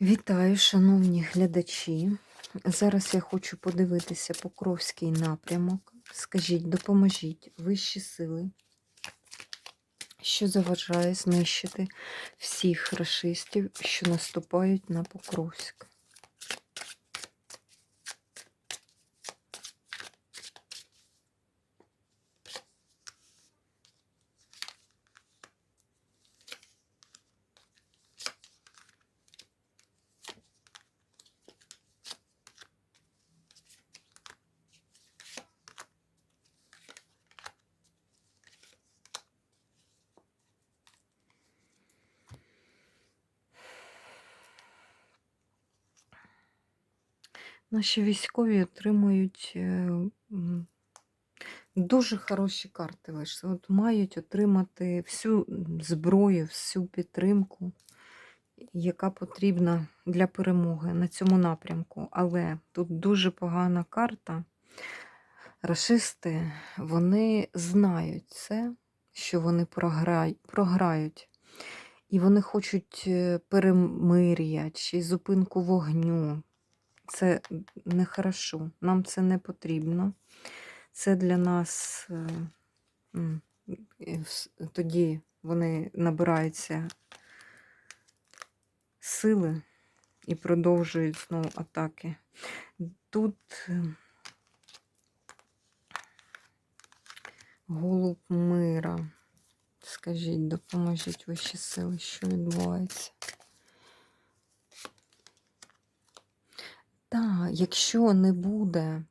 Вітаю, шановні глядачі. Зараз я хочу подивитися Покровський напрямок. Скажіть, допоможіть вищі сили, що заважає знищити всіх расистів, що наступають на Покровськ. Наші військові отримують е, дуже хороші карти вийшли. От мають отримати всю зброю, всю підтримку, яка потрібна для перемоги на цьому напрямку. Але тут дуже погана карта. Рашисти, вони знають це, що вони програють. І вони хочуть е, перемир'я чи зупинку вогню. Це нехорошо. Нам це не потрібно. Це для нас е, тоді вони набираються сили і продовжують знову атаки. Тут е, голуб мира. Скажіть, допоможіть вищі сили, що відбувається. Так, якщо не буде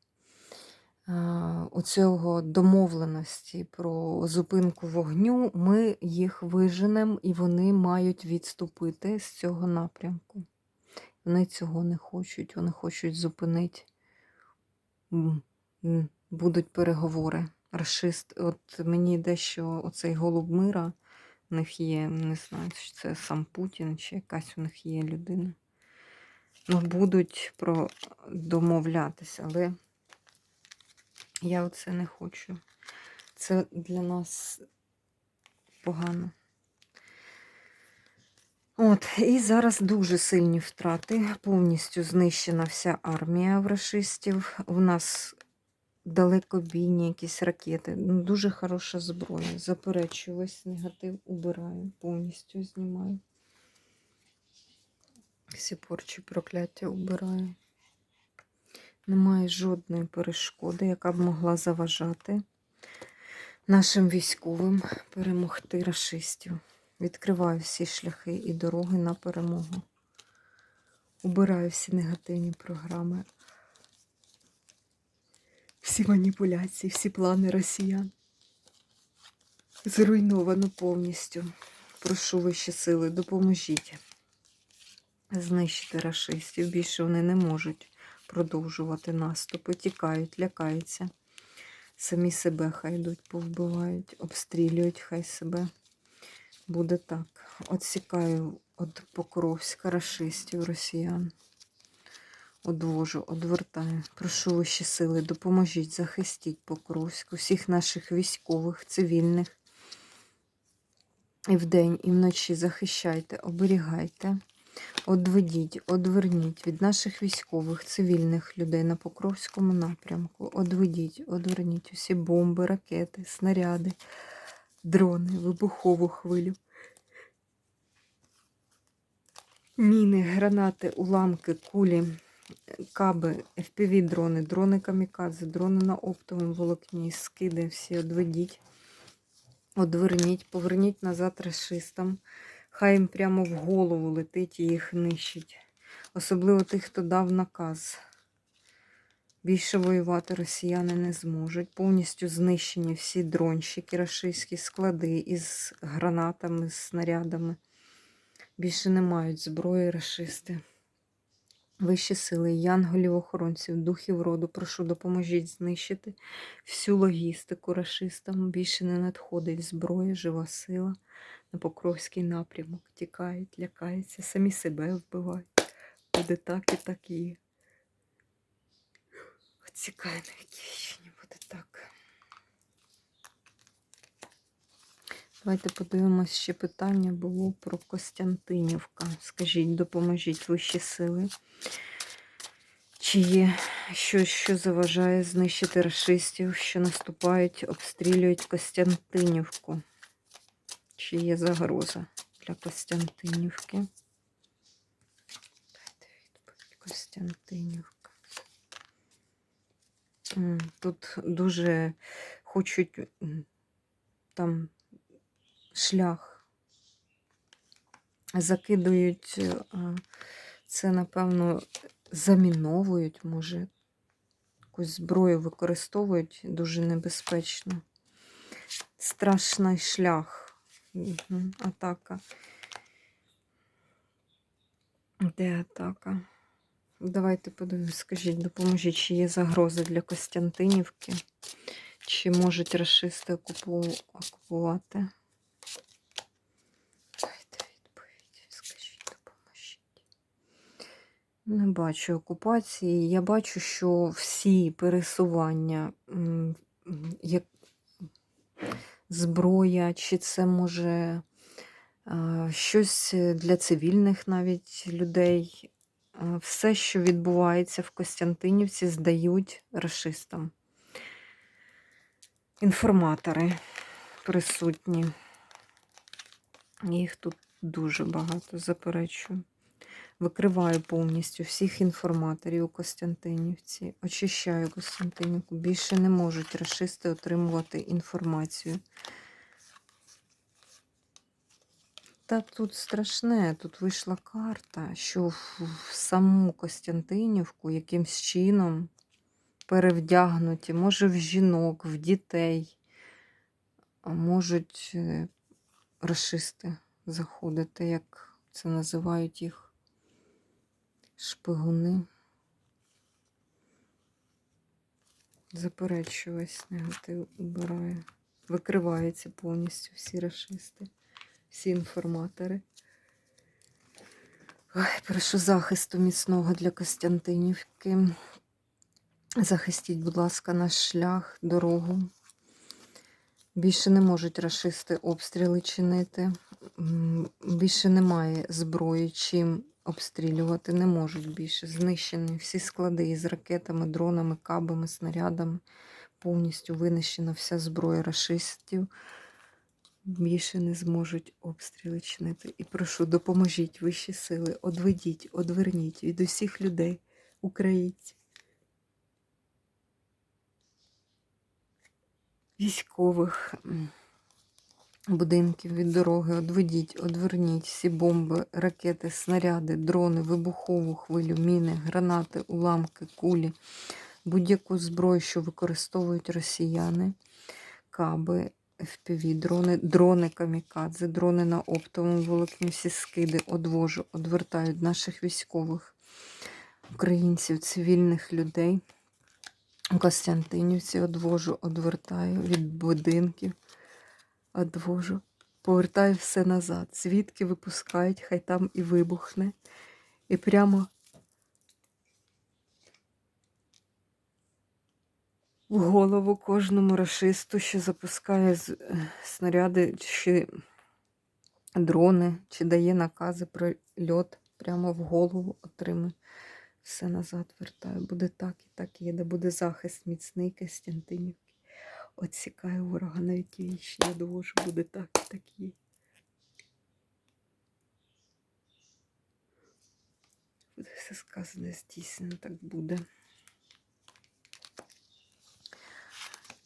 оцього домовленості про зупинку вогню, ми їх виженемо і вони мають відступити з цього напрямку. Вони цього не хочуть, вони хочуть зупинити. Будуть переговори. Рашист, от мені йде, що оцей голуб мира в них є, не знаю, чи це сам Путін, чи якась у них є людина будуть про домовлятися, але я оце не хочу. Це для нас погано. От, і зараз дуже сильні втрати. Повністю знищена вся армія в рашистів. У нас далекобійні якісь ракети. Ну, Дуже хороша зброя. Заперечую весь негатив, убираю, повністю знімаю. Всі порчі прокляття убираю. Немає жодної перешкоди, яка б могла заважати нашим військовим перемогти рашистів. Відкриваю всі шляхи і дороги на перемогу. Убираю всі негативні програми, всі маніпуляції, всі плани росіян. Зруйновано повністю. Прошу вищі сили, допоможіть знищити рашистів. Більше вони не можуть продовжувати наступи, тікають, лякаються. Самі себе хай йдуть, повбивають, обстрілюють хай себе. Буде так. Отсікаю від Покровська рашистів, росіян. Одвожу, одвертаю. Прошу вищі сили, допоможіть, захистіть Покровськ, усіх наших військових, цивільних. І вдень, і вночі захищайте, оберігайте. Одведіть, одверніть від наших військових, цивільних людей на Покровському напрямку. Одведіть, одверніть усі бомби, ракети, снаряди, дрони, вибухову хвилю. Міни, гранати, уламки, кулі, каби, FPV-дрони, дрони камікадзе, дрони на оптовому волокні, скиди всі одведіть, одверніть, поверніть назад расистам. Хай їм прямо в голову летить і їх нищить. Особливо тих, хто дав наказ. Більше воювати росіяни не зможуть. Повністю знищені всі дронщики, рашистські склади із гранатами, з снарядами. Більше не мають зброї рашисти. Вищі сили, янголів, охоронців, духів роду, прошу, допоможіть знищити всю логістику рашистам. Більше не надходить зброя, жива сила на Покровський напрямок. Тікають, лякаються, самі себе вбивають. Буде так і так є. Оцікає на Київщині буде так. Давайте подивимось, ще питання було про Костянтинівка. Скажіть, допоможіть вищі сили. Чи є щось, що заважає знищити расистів, що наступають, обстрілюють Костянтинівку? Чи є загроза для Костянтинівки? Дайте відповідь Костянтинівка. Тут дуже хочуть там шлях. Закидують е, це, напевно, заміновують, може, якусь зброю використовують дуже небезпечно. Страшний шлях. Атака. Де атака? Давайте подивимось, скажіть, допоможіть, чи є загроза для Костянтинівки? Чи можуть расисти окупувати? Дайте відповідь, скажіть, допоможіть. Не бачу окупації. Я бачу, що всі пересування, як зброя, чи це може е, щось для цивільних навіть людей. е, Все, що відбувається в Костянтинівці, здають расистам. Інформатори присутні. Їх тут дуже багато, заперечую. Викриваю повністю всіх інформаторів у Костянтинівці. Очищаю Костянтинівку. Більше не можуть расисти отримувати інформацію. Та тут страшне, тут вийшла карта, що в, саму Костянтинівку якимсь чином перевдягнуті, може в жінок, в дітей, можуть е, расисти заходити, як це називають їх шпигуни. Заперечую весь негатив убираю. Викриваються повністю всі расисти, всі інформатори. Ой, прошу захисту міцного для Костянтинівки. Захистіть, будь ласка, наш шлях, дорогу. Більше не можуть расисти обстріли чинити. Більше немає зброї, чим обстрілювати. Не можуть більше. Знищені всі склади із ракетами, дронами, кабами, снарядами. Повністю винищена вся зброя расистів. Більше не зможуть обстріли чинити. І прошу, допоможіть вищі сили, одведіть, одверніть від усіх людей, українців. військових будинків від дороги. Одведіть, одверніть всі бомби, ракети, снаряди, дрони, вибухову хвилю, міни, гранати, уламки, кулі, будь-яку зброю, що використовують росіяни, каби, FPV, дрони, дрони камікадзе, дрони на оптовому волокні, всі скиди одвожу, одвертають наших військових, українців, цивільних людей. У Костянтинівці одвожу, одвертаю від будинків, одвожу, повертаю все назад. Звідки випускають, хай там і вибухне. І прямо в голову кожному рашисту, що запускає е, снаряди чи дрони, чи дає накази про льот, прямо в голову отримує. Все назад вертаю. Буде так і так є, де буде захист міцний Костянтинівки. Отсікаю ворога навіть вічні, я довожу, буде так і так є. Буде все сказане, здійснено, так буде.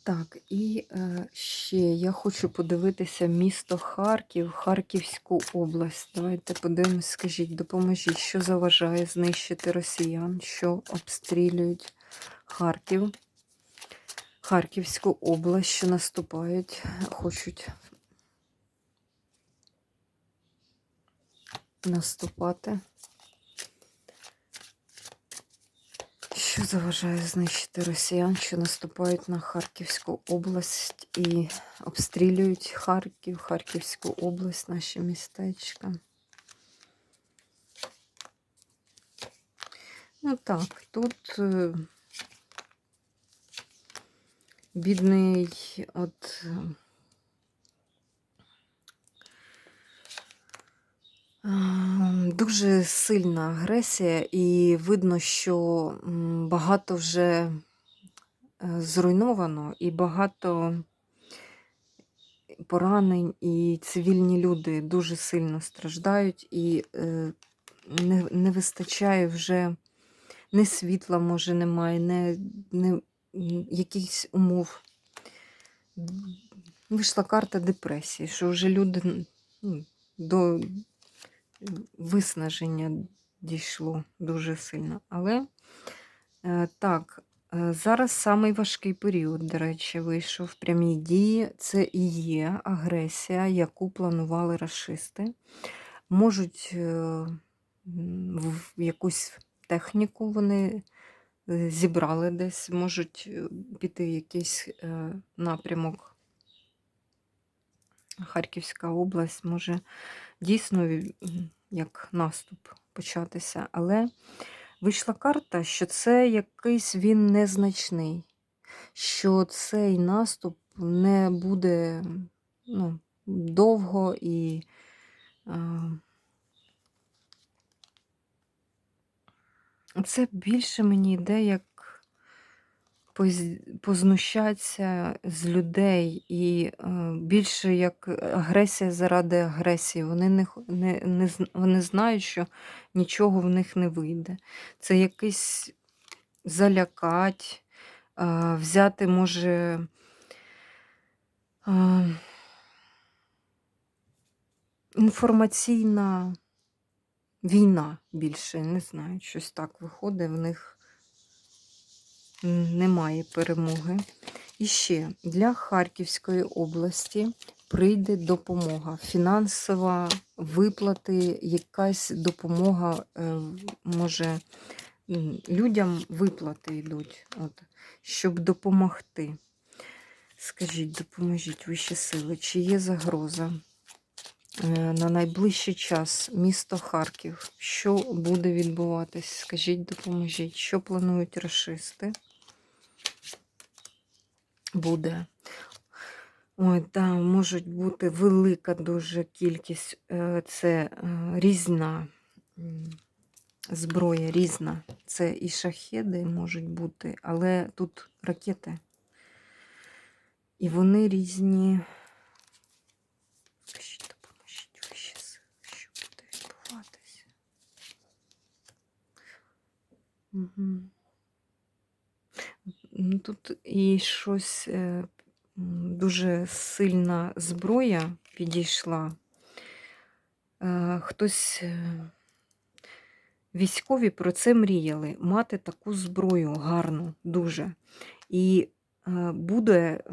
Так, і е, ще я хочу подивитися місто Харків, Харківську область. Давайте подивимось, скажіть, допоможіть, що заважає знищити росіян, що обстрілюють Харків, Харківську область, що наступають, хочуть наступати. Що заважає знищити росіян, що наступають на Харківську область і обстрілюють Харків, Харківську область, наші містечка. Ну так, тут е, бідний от Ем, Дуже сильна агресія, і видно, що багато вже е, зруйновано, і багато поранень, і цивільні люди дуже сильно страждають, і е, не, не вистачає вже не світла, може, немає, не, не якихось умов. Вийшла карта депресії, що вже люди ну, до виснаження дійшло дуже сильно. Але е, так, е, зараз самий важкий період, до речі, вийшов в прямій дії. Це і є агресія, яку планували расисти. Можуть е, в якусь техніку вони зібрали десь, можуть е, піти якийсь е, напрямок. Харківська область може дійсно як наступ початися. Але вийшла карта, що це якийсь він незначний, що цей наступ не буде ну, довго і. А, це більше мені йде як познущатися з людей і е, більше як агресія заради агресії. Вони не, не, не, вони знають, що нічого в них не вийде. Це якийсь залякать, е, взяти може. е, Інформаційна війна більше, не знаю, щось так виходить, в них немає перемоги. І ще для Харківської області прийде допомога, фінансова виплати, якась допомога, е, може, людям виплати йдуть, от, щоб допомогти. Скажіть, допоможіть вищі сили, чи є загроза на найближчий час місто Харків? Що буде відбуватись? Скажіть, допоможіть, що планують расисти? Буде. Ой, да, можуть бути велика дуже кількість. е, Це е, різна зброя, різна. Це і шахеди можуть бути, але тут ракети. І вони різні. Скажіть, допоможіть вищі сили, що буде відбуватися. Угу. Тут і щось е, дуже сильна зброя підійшла. Е, Хтось е, військові про це мріяли мати таку зброю гарну, дуже. І е, буде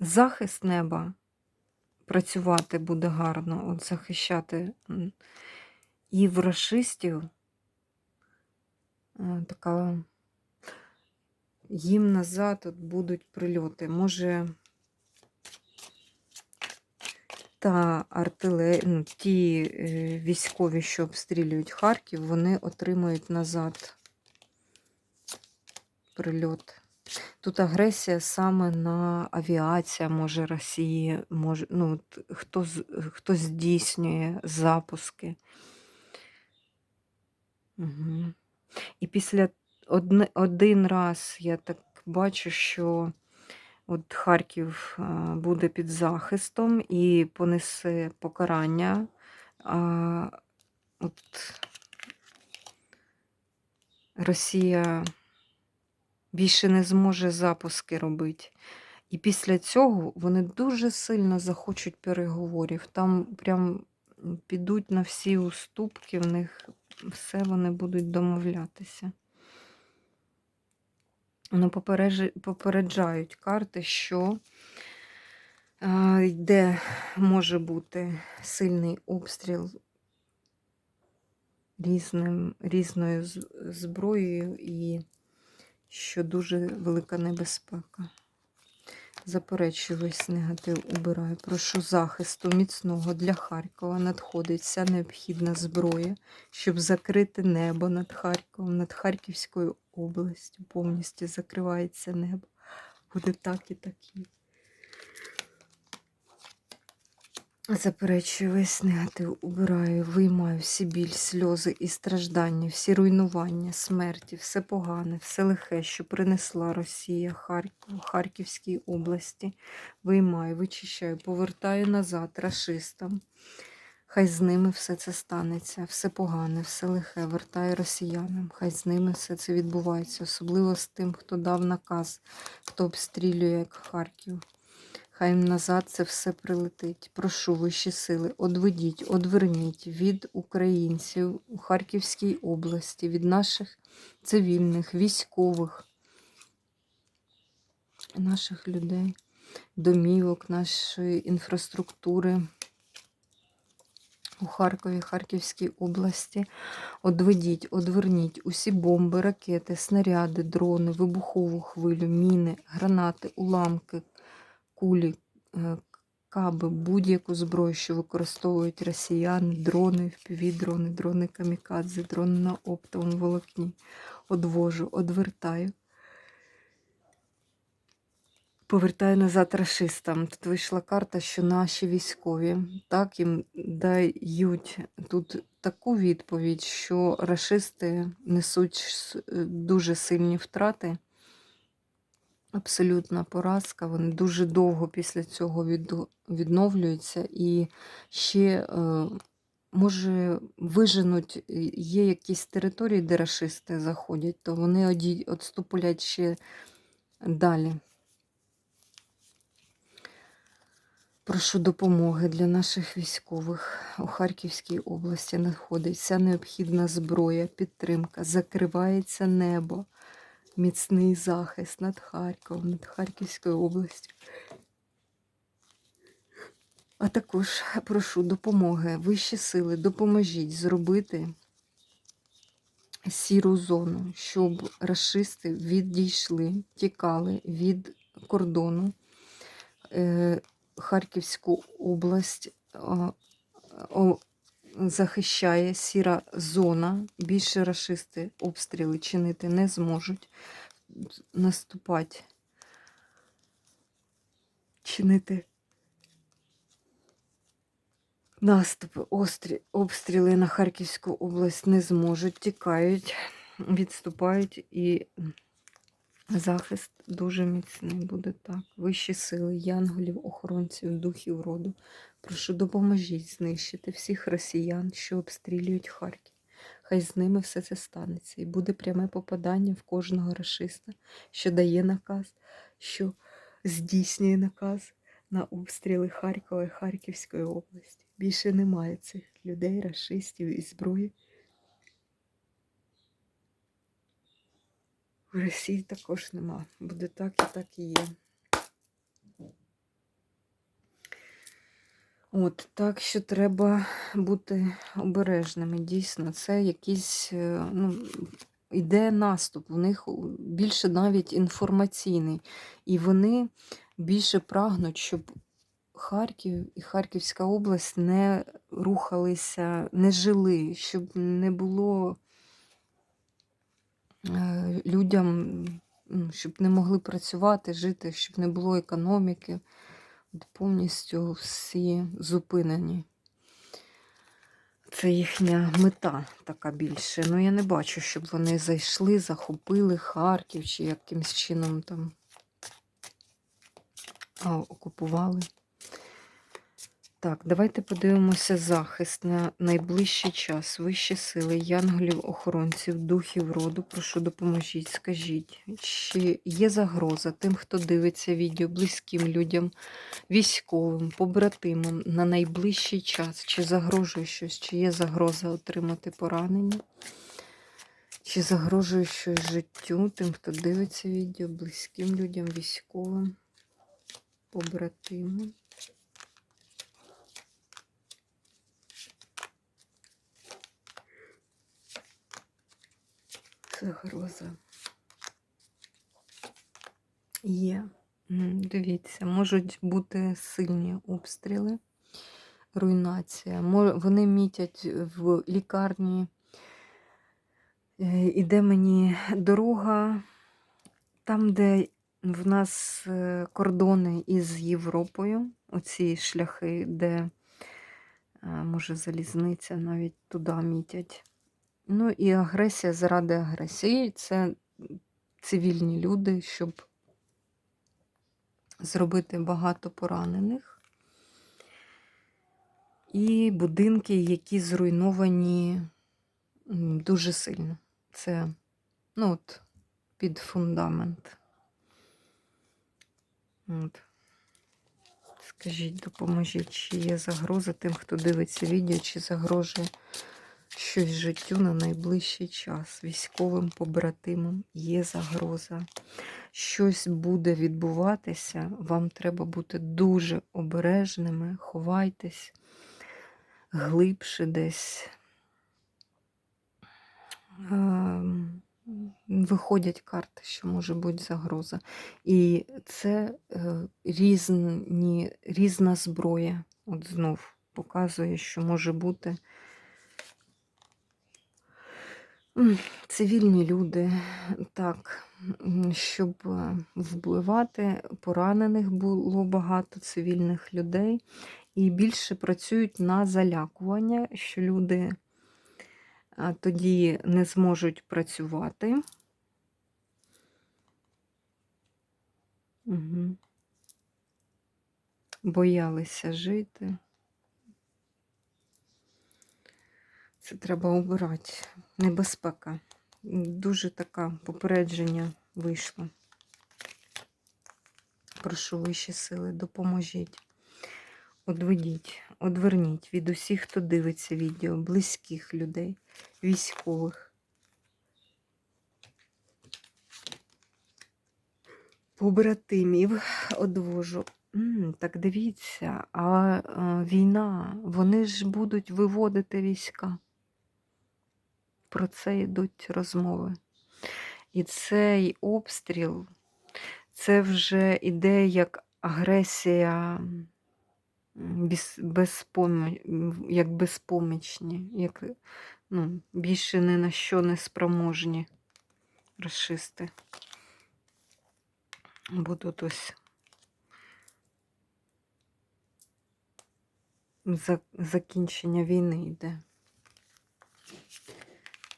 захист неба працювати буде гарно, от захищати. М. І в расистів е, така їм назад от будуть прильоти. Може, та артилерія, ну, ті е, військові, що обстрілюють Харків, вони отримують назад прильот. Тут агресія саме на авіація, може, Росії, може, ну, хто, хто здійснює запуски. Угу. І після одне, один раз я так бачу, що от Харків буде під захистом і понесе покарання. А, от Росія більше не зможе запуски робити. І після цього вони дуже сильно захочуть переговорів. Там прям підуть на всі уступки, в них все вони будуть домовлятися. Ну, попереджа- попереджають карти, що а, йде може бути сильний обстріл різним, різною зброєю і що дуже велика небезпека. Заперечую весь негатив убираю. Прошу захисту міцного для Харкова надходить вся необхідна зброя, щоб закрити небо над Харковом, над Харківською областю. Повністю закривається небо. Буде так і так. і. Заперечую весь негатив, убираю, виймаю всі біль, сльози і страждання, всі руйнування, смерті, все погане, все лихе, що принесла Росія Харків, Харківській області. Виймаю, вичищаю, повертаю назад рашистам. Хай з ними все це станеться, все погане, все лихе, вертаю росіянам. Хай з ними все це відбувається, особливо з тим, хто дав наказ, хто обстрілює як Харків. Хай їм назад це все прилетить. Прошу вищі сили, одведіть, одверніть від українців у Харківській області, від наших цивільних, військових, наших людей, домівок, нашої інфраструктури у Харкові, Харківській області. Одведіть, одверніть усі бомби, ракети, снаряди, дрони, вибухову хвилю, міни, гранати, уламки, кулі, е, каби, будь-яку зброю, що використовують росіяни, дрони, впівдрони, дрони камікадзе, дрони на оптовому волокні. Одвожу, одвертаю. Повертаю назад рашистам. Тут вийшла карта, що наші військові так їм дають тут таку відповідь, що рашисти несуть е, дуже сильні втрати. Абсолютна поразка. Вони дуже довго після цього відновлюються і ще е, може виженуть, е, є якісь території, де рашисти заходять, то вони відступлять ще далі. Прошу допомоги для наших військових у Харківській області надходить вся необхідна зброя, підтримка, закривається небо, міцний захист над Харковом, над Харківською областю. А також прошу допомоги, вищі сили, допоможіть зробити сіру зону, щоб расисти відійшли, тікали від кордону. Е, Харківську область захищає сіра зона. Більше рашисти обстріли чинити не зможуть. Наступати, чинити наступи, острі, обстріли на Харківську область не зможуть, тікають, відступають і Захист дуже міцний буде так. Вищі сили, янголів, охоронців, духів роду. Прошу, допоможіть знищити всіх росіян, що обстрілюють Харків. Хай з ними все це станеться. І буде пряме попадання в кожного рашиста, що дає наказ, що здійснює наказ на обстріли Харкова і Харківської області. Більше немає цих людей, рашистів і зброї. В Росії також нема. Буде так і так і є. От, так що треба бути обережними. Дійсно, це якийсь, е, ну, іде наступ, в них більше навіть інформаційний. І вони більше прагнуть, щоб Харків і Харківська область не рухалися, не жили, щоб не було людям, ну, щоб не могли працювати, жити, щоб не було економіки. Повністю всі зупинені. Це їхня мета така більше. Ну, я не бачу, щоб вони зайшли, захопили Харків чи якимось чином там окупували. Так, давайте подивимося захист на найближчий час. Вищі сили, янголів, охоронців, духів роду. Прошу допоможіть, скажіть, чи є загроза тим, хто дивиться відео, близьким людям, військовим, побратимам на найближчий час? Чи загрожує щось, чи є загроза отримати поранення? Чи загрожує щось життю тим, хто дивиться відео, близьким людям, військовим, побратимам? Загроза. Є. Дивіться, можуть бути сильні обстріли, руйнація. Вони мітять в лікарні. Е, Іде мені дорога, там, де в нас е, кордони із Європою, оці шляхи, де Е, Може, залізниця навіть туди мітять. Ну і агресія заради агресії це цивільні люди, щоб зробити багато поранених. І будинки, які зруйновані дуже сильно. Це ну, от, під фундамент. От. Скажіть, допоможіть, чи є загроза тим, хто дивиться відео, чи загрожує щось життю на найближчий час. Військовим побратимам є загроза. Щось буде відбуватися, вам треба бути дуже обережними, ховайтесь глибше десь. Ем, Виходять карти, що може бути загроза. І це е, різні, різна зброя. От знов показує, що може бути цивільні люди, так, щоб е, вбивати, поранених було багато цивільних людей. І більше працюють на залякування, що люди тоді не зможуть працювати. Угу. Боялися жити. Це треба обирати. Небезпека. Дуже така попередження вийшло. Прошу вищі сили, допоможіть. Одведіть, одверніть від усіх, хто дивиться відео, близьких людей, військових. Побратимів одвожу. Так дивіться, а, війна, вони ж будуть виводити війська. Про це йдуть розмови. І цей обстріл це вже іде як агресія без, як безпомічні, як ну, більше ні на що не спроможні расисти. Бо тут ось закінчення війни йде.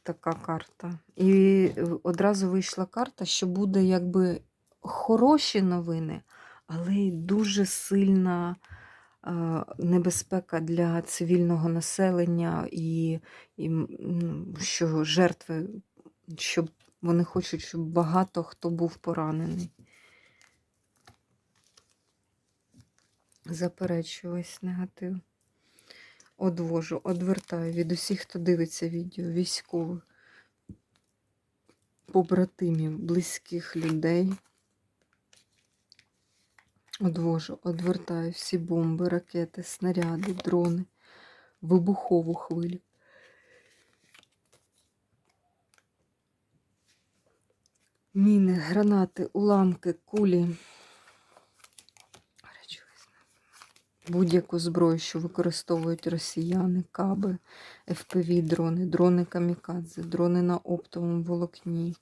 Така карта. І е, одразу вийшла карта, що буде якби хороші новини, але й дуже сильна е, небезпека для цивільного населення і, і ну, що жертви, щоб вони хочуть, щоб багато хто був поранений. Заперечую ось негатив. Одвожу, одвертаю від усіх, хто дивиться відео, військових, побратимів, близьких людей. Одвожу, одвертаю всі бомби, ракети, снаряди, дрони, вибухову хвилю. Міни, гранати, уламки, кулі. Будь-яку зброю, що використовують росіяни, каби, ФПВ, дрони, дрони камікадзе, дрони на оптовому волокні.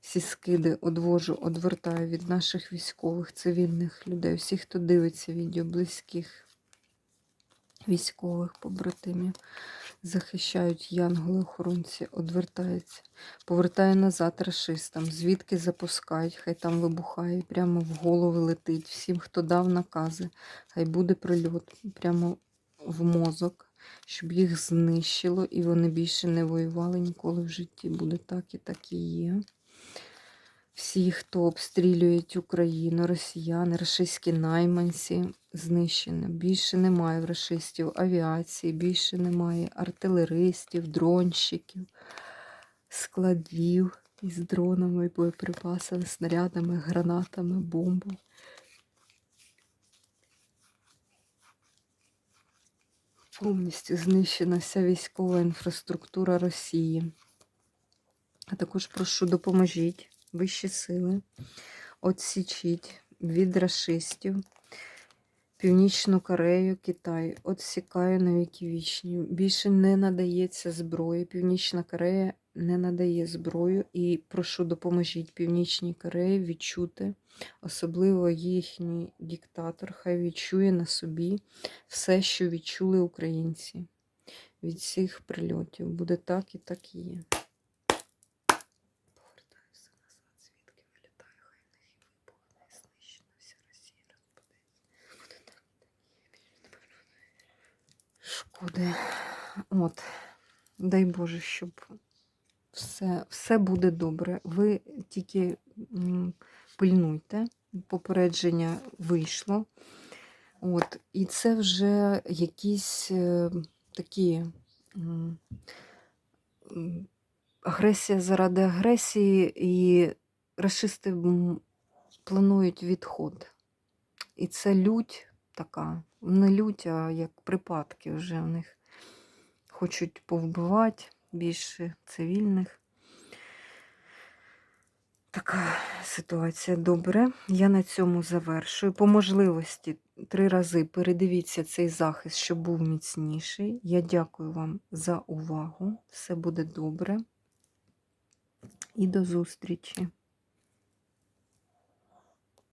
Всі скиди одвожу, одвертаю від наших військових, цивільних людей, всіх, хто дивиться відео, близьких військових побратимів. Захищають янголи-охоронці, одвертаються, повертає назад рашистам, звідки запускають, хай там вибухає, прямо в голови летить. Всім, хто дав накази, хай буде прильот прямо в мозок, щоб їх знищило, і вони більше не воювали ніколи в житті. Буде так і так і є. Всі, хто обстрілюють Україну, росіяни, рашистські найманці знищено. Більше немає рашистів авіації, більше немає артилеристів, дронщиків, складів із дронами, боєприпасами, снарядами, гранатами, бомбами. Повністю знищена вся військова інфраструктура Росії. А також прошу допоможіть вищі сили, отсічіть від рашистів, Північну Корею, Китай, отсікаю на віки вічні. Більше не надається зброї. Північна Корея не надає зброю. І прошу допоможіть Північній Кореї відчути, особливо їхній диктатор, хай відчує на собі все, що відчули українці від всіх прильотів. Буде так і так і є. Повертаюся назад, звідки вилітаю, хай в них і вибухне, і знищена вся Росія розпадеться. Буде так і так і є. Більше не бажаю. Шкоди. От. Дай Боже, щоб все, все буде добре. Ви тільки пильнуйте. Попередження вийшло. От. І це вже якісь е, такі м, агресія заради агресії, і расисти планують відход. І це лють така, не лють, а як припадки вже в них хочуть повбивати більше цивільних. Така ситуація добре. Я на цьому завершую. По можливості три рази передивіться цей захист, щоб був міцніший. Я дякую вам за увагу. Все буде добре. І до зустрічі!